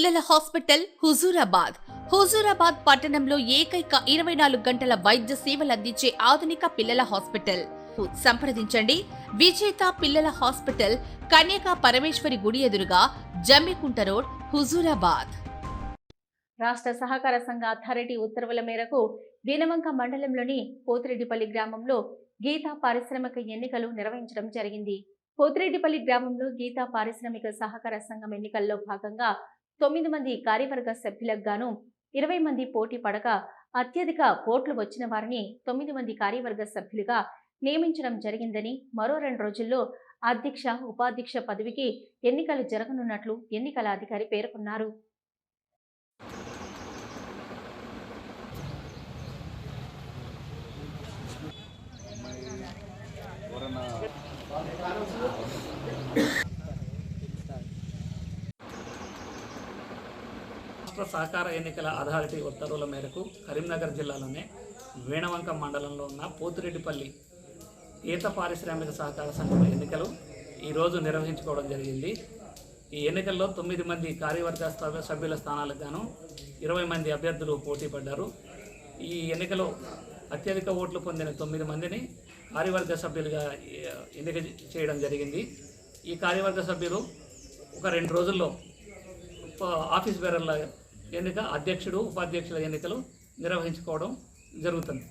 పిల్లల హాస్పిటల్ హుజూరాబాద్. హుజూరాబాద్ పట్టణంలో ఏకైక ఇరవై నాలుగు గంటల వైద్య సేవలు అందించే ఆధునిక పిల్లల హాస్పిటల్. సంప్రదించండి. విజేత పిల్లల హాస్పిటల్ కన్యకా పరమేశ్వరి గుడి ఎదురుగా జమ్మికుంట రోడ్ హుజూరాబాద్. రాష్ట్ర సహకార సంఘ అథారిటీ ఉత్తర్వుల మేరకు దీనవంక మండలంలోని పోతిరెడ్డిపల్లి గ్రామంలో గీతా పారిశ్రామిక ఎన్నికలు నిర్వహించడం జరిగింది. పోతిరెడ్డిపల్లి గ్రామంలో గీతా పారిశ్రామిక సహకార సంఘం ఎన్నికల్లో భాగంగా తొమ్మిది మంది కార్యవర్గ సభ్యులకు గాను ఇరవై మంది పోటీ పడగా అత్యధిక ఓట్లు వచ్చిన వారిని తొమ్మిది మంది కార్యవర్గ సభ్యులుగా నియమించడం జరిగిందని మరో రెండు రోజుల్లో అధ్యక్ష ఉపాధ్యక్ష పదవికి ఎన్నికలు జరగనున్నట్లు ఎన్నికల అధికారి పేర్కొన్నారు. రాష్ట్ర సహకార ఎన్నికల అథారిటీ ఉత్తర్వుల మేరకు కరీంనగర్ జిల్లాలోనే వేణవంక మండలంలో ఉన్న పోతిరెడ్డిపల్లి ఈత పారిశ్రామిక సహకార సంఘం ఎన్నికలు ఈరోజు నిర్వహించుకోవడం జరిగింది. ఈ ఎన్నికల్లో తొమ్మిది మంది కార్యవర్గ సభ్యుల స్థానాలకు గాను ఇరవై మంది అభ్యర్థులు పోటీ పడ్డారు. ఈ ఎన్నికలో అత్యధిక ఓట్లు పొందిన తొమ్మిది మందిని కార్యవర్గ సభ్యులుగా ఎన్నిక చేయడం జరిగింది. ఈ కార్యవర్గ సభ్యులు ఒక రెండు రోజుల్లో ఆఫీస్ బేరర్ల ఎన్నిక అధ్యక్షుడు ఉపాధ్యక్షుల ఎన్నికలు నిర్వహించుకోవడం జరుగుతుంది.